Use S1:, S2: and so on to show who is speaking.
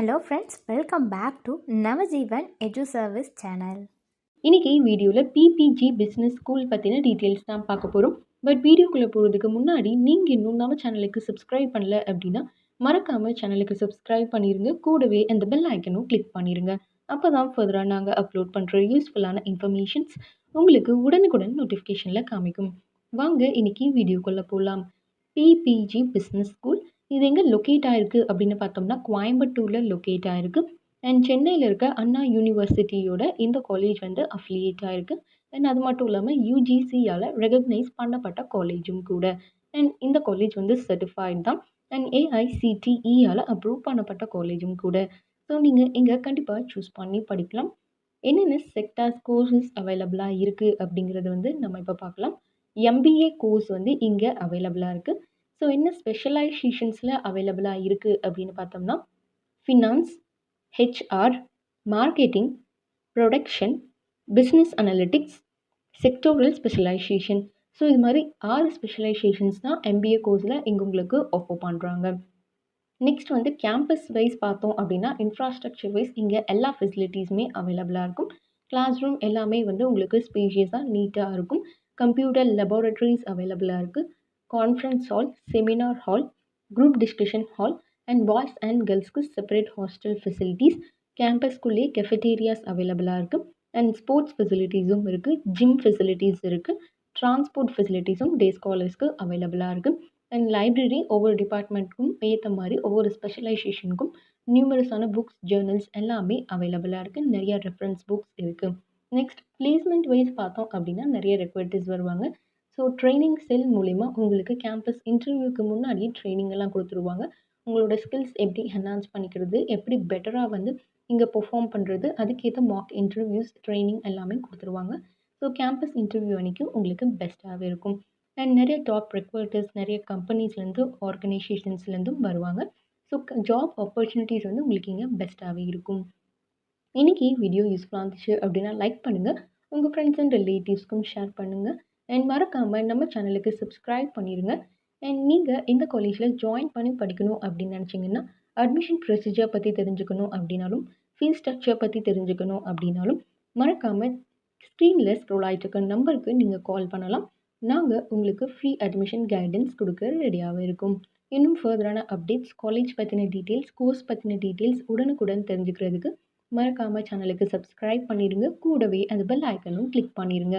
S1: Hello friends welcome back to Navajeevan edu service channel
S2: இன்றைக்கி வீடியோவில் P P G business school பற்றின details தான் பார்க்க போகிறோம் பட் வீடியோக்குள்ளே போகிறதுக்கு முன்னாடி நீங்கள் இன்னும் நம்ம சேனலுக்கு சப்ஸ்கிரைப் பண்ணல அப்படின்னா மறக்காமல் சேனலுக்கு சப்ஸ்கிரைப் பண்ணிடுங்க கூடவே அந்த பெல் ஐக்கனும் கிளிக் பண்ணிடுங்க அப்போ தான் ஃபர்தராக நாங்கள் அப்லோட் பண்ணுற யூஸ்ஃபுல்லான இன்ஃபர்மேஷன்ஸ் உங்களுக்கு உடனுக்குடன் நோட்டிஃபிகேஷனில் காமிக்கும். வாங்க இன்றைக்கி வீடியோக்குள்ளே போகலாம் பிபிஜி பிஸ்னஸ் ஸ்கூல் இது எங்கே லொக்கேட் ஆகிருக்கு அப்படின்னு பார்த்தோம்னா கோயம்புத்தூரில் லொக்கேட் ஆகிருக்கு அண்ட் சென்னையில் இருக்க அண்ணா யூனிவர்சிட்டியோட இந்த காலேஜ் வந்து அஃபிலியேட் ஆகிருக்கு அண்ட் அது மட்டும் இல்லாமல் யூஜிசியால் ரெகக்னைஸ் பண்ணப்பட்ட காலேஜும் கூட. அண்ட் இந்த காலேஜ் வந்து சர்டிஃபைட் தான். அண்ட் ஏஐசிடிஇயால் அப்ரூவ் பண்ணப்பட்ட காலேஜும் கூட. ஸோ நீங்கள் இங்கே கண்டிப்பாக சூஸ் பண்ணி படிக்கலாம். என்னென்ன செக்டார்ஸ் கோர்சஸ் அவைலபிளாக இருக்குது அப்படிங்கிறது வந்து நம்ம இப்போ பார்க்கலாம். எம்பிஏ கோர்ஸ் வந்து இங்கே அவைலபிளாக இருக்குது ஸோ என்ன ஸ்பெஷலைசேஷன்ஸில் அவைலபிளாக இருக்குது அப்படின்னு பார்த்தோம்னா finance H R marketing production business analytics sectoral specialization so இது மாதிரி ஆறு ஸ்பெஷலைசேஷன்ஸ் தான் எம்பிஏ கோர்ஸில் இங்கே உங்களுக்கு ஆஃபர் பண்ணுறாங்க நெக்ஸ்ட் வந்து கேம்பஸ் வைஸ் பார்த்தோம் அப்படின்னா இன்ஃப்ராஸ்ட்ரக்சர் வைஸ் இங்கே எல்லா ஃபெசிலிட்டிஸுமே அவைலபிளாக இருக்கும். கிளாஸ் ரூம் எல்லாமே வந்து உங்களுக்கு ஸ்பேஷியஸாக நீட்டாக இருக்கும். கம்ப்யூட்டர் லெபார்டரிஸ் அவைலபிளாக இருக்குது conference hall seminar hall group discussion hall and boys and கேர்ள்ஸ்க்கு separate hostel facilities கேம்பஸ்குள்ளேயே கெஃபட்டேரியாஸ் அவைலபிளாக இருக்குது அண்ட் ஸ்போர்ட்ஸ் ஃபெசிலிட்டிஸும் இருக்குது ஜிம் ஃபெசிலிட்டிஸ் இருக்குது ட்ரான்ஸ்போர்ட் ஃபெசிலிட்டிஸும் டே ஸ்காலர்ஸ்க்கு அவைலபிளாக இருக்குது அண்ட் லைப்ரரி ஒவ்வொரு டிபார்ட்மெண்ட்டுக்கும் ஏற்ற மாதிரி ஒவ்வொரு ஸ்பெஷலைசேஷனுக்கும் நியூமரஸான புக்ஸ் ஜேர்னல்ஸ் எல்லாமே அவைலபிளாக இருக்குது நிறைய ரெஃபரன்ஸ் புக்ஸ் இருக்குது நெக்ஸ்ட் பிளேஸ்மெண்ட் வைஸ் பார்த்தோம் அப்படின்னா நிறைய ரெக்வர்ட்டிஸ் வருவாங்க. ஸோ ட்ரைனிங் செல் மூலிமா உங்களுக்கு கேம்பஸ் இன்டர்வியூக்கு முன்னாடியே ட்ரைனிங் எல்லாம் கொடுத்துருவாங்க. உங்களோட ஸ்கில்ஸ் எப்படி என்ஹான்ஸ் பண்ணிக்கிறது எப்படி பெட்டராக வந்து இங்கே பெர்ஃபார்ம் பண்ணுறது அதுக்கேற்ற மாக் இன்டர்வியூஸ் ட்ரைனிங் எல்லாமே கொடுத்துருவாங்க. ஸோ கேம்பஸ் இன்டர்வியூ அன்றைக்கி உங்களுக்கு பெஸ்ட்டாகவே இருக்கும். அண்ட் நிறைய டாப் ரெக்ரூட்டர்ஸ் நிறைய கம்பெனிஸ்லேருந்து ஆர்கனைசேஷன்ஸ்லேருந்தும் வருவாங்க. ஸோ ஜாப் ஆப்பர்ச்சுனிட்டிஸ் வந்து உங்களுக்கு இங்கே பெஸ்ட்டாகவே இருக்கும். இன்றைக்கி வீடியோ யூஸ்ஃபுல்லாக இருந்துச்சு அப்படின்னா லைக் பண்ணுங்கள் உங்கள் ஃப்ரெண்ட்ஸ் அண்ட் ரிலேட்டிவ்ஸ்க்கும் ஷேர் பண்ணுங்கள் அண்ட் மறக்காமல் நம்ம சேனலுக்கு சப்ஸ்கிரைப் பண்ணிடுங்க அண்ட் நீங்கள் இந்த காலேஜில் ஜாயின் பண்ணி படிக்கணும் அப்படின்னு நினச்சிங்கன்னா அட்மிஷன் ப்ரொசீஜர் பற்றி தெரிஞ்சுக்கணும் அப்படின்னாலும் ஃபீஸ் ஸ்ட்ரக்சர் பற்றி தெரிஞ்சுக்கணும் அப்படின்னாலும் மறக்காமல் ஸ்க்ரீனில் ஸ்க்ரோல் ஆகிட்டு இருக்க நம்பருக்கு நீங்கள் கால் பண்ணலாம். நாங்கள் உங்களுக்கு ஃப்ரீ அட்மிஷன் கைடன்ஸ் கொடுக்க ரெடியாக இருக்கும். இன்னும் ஃபர்தரான அப்டேட்ஸ் காலேஜ் பற்றின டீட்டெயில்ஸ் கோர்ஸ் பற்றின டீட்டெயில்ஸ் உடனுக்குடன் தெரிஞ்சுக்கிறதுக்கு மறக்காமல் சேனலுக்கு சப்ஸ்கிரைப் பண்ணிடுங்க கூடவே அந்த பெல் ஐக்கனும் கிளிக் பண்ணிடுங்க